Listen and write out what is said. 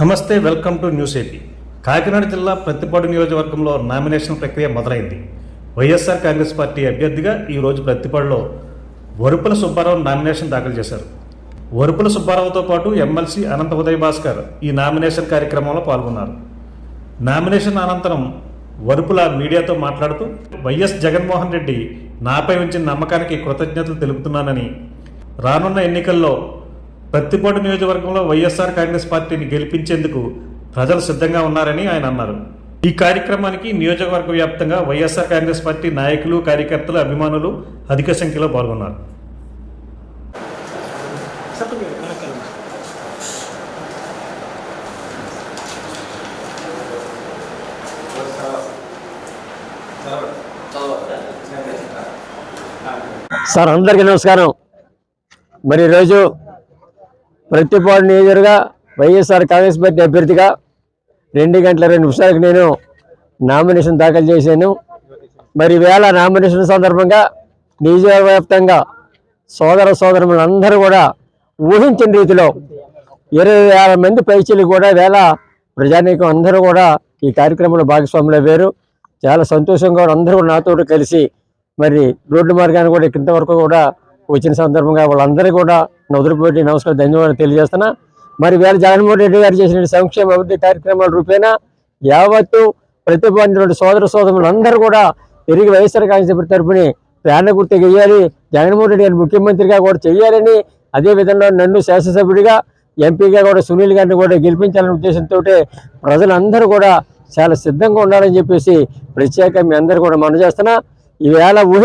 నమస్తే welcome to news AP. Kakinada జిల్లా ప్రతిపాడు నియోజకవర్గంలో నామినేషన్ ప్రక్రియ మొదలైంది. వైఎస్ఆర్ కాంగ్రెస్ పార్టీ అభ్యర్థిగా ఈరోజు ప్రతిపాడులో వరుపుల సుబ్బారావు నామినేషన్ దాఖలు చేశారు. వరుపుల సుబ్బారావుతో పాటు ఎమ్మెల్సీ అనంత ఉదయ్ భాస్కర్ ఈ నామినేషన్ కార్యక్రమంలో పాల్గొన్నారు. నామినేషన్ అనంతరం వరుపుల మీడియాతో మాట్లాడుతూ వైఎస్ జగన్మోహన్ రెడ్డి నాపై ఉంచిన నమ్మకానికి కృతజ్ఞతలు తెలుపుతున్నానని రానున్న ఎన్నికల్లో ప్రత్తిపాటు నియోజకవర్గంలో వైఎస్ఆర్ కాంగ్రెస్ పార్టీని గెలిపించేందుకు ప్రజలు సిద్ధంగా ఉన్నారని ఆయన అన్నారు. ఈ కార్యక్రమానికి నియోజకవర్గ వ్యాప్తంగా వైఎస్ఆర్ కాంగ్రెస్ పార్టీ నాయకులు కార్యకర్తలు అభిమానులు అధిక సంఖ్యలో పాల్గొన్నారు. సార్ అందరికీ నమస్కారం. మరి ఈరోజు ప్రతిపాడు నియోజకవర్గ వైఎస్ఆర్ కాంగ్రెస్ పార్టీ అభ్యర్థిగా రెండు గంటల రెండు నిమిషాలకు నేను నామినేషన్ దాఖలు చేశాను. మరి వేళ నామినేషన్ సందర్భంగా నియోజకవర్గ వ్యాప్తంగా సోదర సోదరులందరూ కూడా ఊహించిన రీతిలో ఇరవై వేల మంది పైచీలు కూడా వేళ ప్రజానీకం అందరూ కూడా ఈ కార్యక్రమంలో భాగస్వాములు అయ్యారు. చాలా సంతోషంగా అందరూ కూడా నాతో కలిసి మరి రోడ్డు మార్గాన్ని కూడా ఇంతవరకు కూడా వచ్చిన సందర్భంగా వాళ్ళందరూ కూడా నదురుపోటీ నమస్కారం ధన్యవాదాలు తెలియజేస్తున్నా. మరి వేళ జగన్మోహన్ రెడ్డి గారు చేసిన సంక్షేమ అభివృద్ధి కార్యక్రమాల రూపేణా యావత్తు ప్రతిపాదించిన సోదర సోదరులు అందరూ కూడా తిరిగి వైఎస్ఆర్ కాంగ్రెస్ పార్టీ తరపుని ప్రేరణ గుర్తు చేయాలి. జగన్మోహన్ రెడ్డి గారిని ముఖ్యమంత్రిగా కూడా చేయాలని అదే విధంగా నన్ను శాసనసభ్యుడిగా ఎంపీగా కూడా సునీల్ గారిని కూడా గెలిపించాలనే ఉద్దేశంతో ప్రజలందరూ కూడా చాలా సిద్ధంగా ఉండాలని చెప్పేసి ప్రత్యేక మీ అందరూ కూడా మనం చేస్తున్నా. ఈవేళ ఊహ